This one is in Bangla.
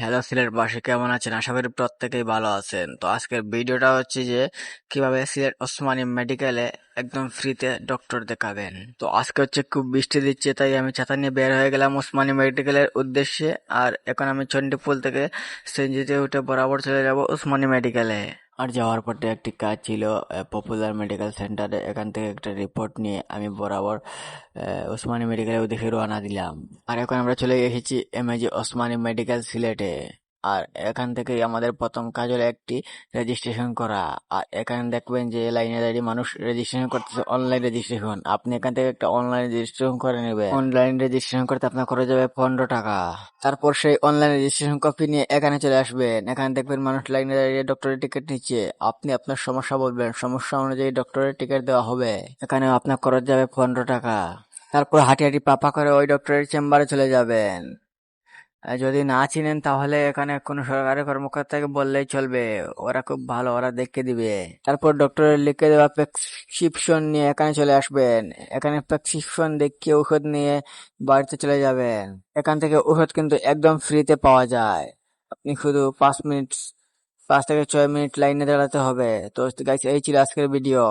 হ্যালো সিলেট বাসে, কেমন আছেন? আশা করি প্রত্যেকেই ভালো আছেন। তো আজকের ভিডিওটা হচ্ছে যে, কীভাবে সিলেট ওসমানী মেডিকেলে একদম ফ্রিতে ডক্টর দেখাবেন। তো আজকে হচ্ছে খুব বৃষ্টি দিচ্ছে, তাই আমি ছাতা নিয়ে বের হয়ে গেলাম ওসমানী মেডিকেলের উদ্দেশ্যে। আর এখন আমি চণ্ডীপুল থেকে সেঞ্জিতে উঠে বরাবর চলে যাব ওসমানী মেডিকেলে। আর যাওয়ার পথে একটি কাজ ছিল পপুলার মেডিকেল সেন্টারে এখান থেকে একটা রিপোর্ট নিয়ে আমি বরাবর ওসমানী মেডিকেলের ওদিকে রওনা দিলাম। আর এখন আমরা চলে এসেছি এম এমএজি ওসমানী মেডিকেল সিলেটে। আর এখান থেকেই আমাদের প্রথম কাজ হলো একটি রেজিস্ট্রেশন করা। আর এখানে দেখবেন যে লাইনে দাঁড়িয়ে মানুষ রেজিস্ট্রেশন করতেছে অনলাইন রেজিস্ট্রেশন আপনি এখান থেকে একটা অনলাইন রেজিস্ট্রেশন করে নেবেন। অনলাইন রেজিস্ট্রেশন করতে আপনার খরচ যাবে পনেরো টাকা। তারপর সেই অনলাইন রেজিস্ট্রেশন কপি নিয়ে এখানে চলে আসবেন। এখানে দেখবেন মানুষ লাইনে দাঁড়িয়ে ডক্টরের টিকিট নিচ্ছে। আপনি আপনার সমস্যা বলবেন, সমস্যা অনুযায়ী ডক্টরের টিকিট দেওয়া হবে। এখানে আপনার খরচ যাবে পনেরো টাকা। তারপর হাঁটি হাঁটি পাপা করে ওই ডক্টরের চেম্বারে চলে যাবেন। যদি না চিনেন, তাহলে এখানে কোনো সরকারি কর্মকর্তাকে বললেই চলবে। ওরা খুব ভালো, ওরা দেখে দিবে। তারপর ডক্টরের লিখে দেওয়া প্রেসক্রিপশন নিয়ে এখানে চলে আসবেন। এখানে প্রেসক্রিপশন দেখিয়ে ওষুধ নিয়ে বাড়িতে চলে যাবেন। এখান থেকে ওষুধ কিন্তু একদম ফ্রিতে পাওয়া যায়। আপনি শুধু পাঁচ মিনিট পাঁচ থেকে ছয় মিনিট লাইনে দাঁড়াতে হবে। তো এই ছিল আজকের ভিডিও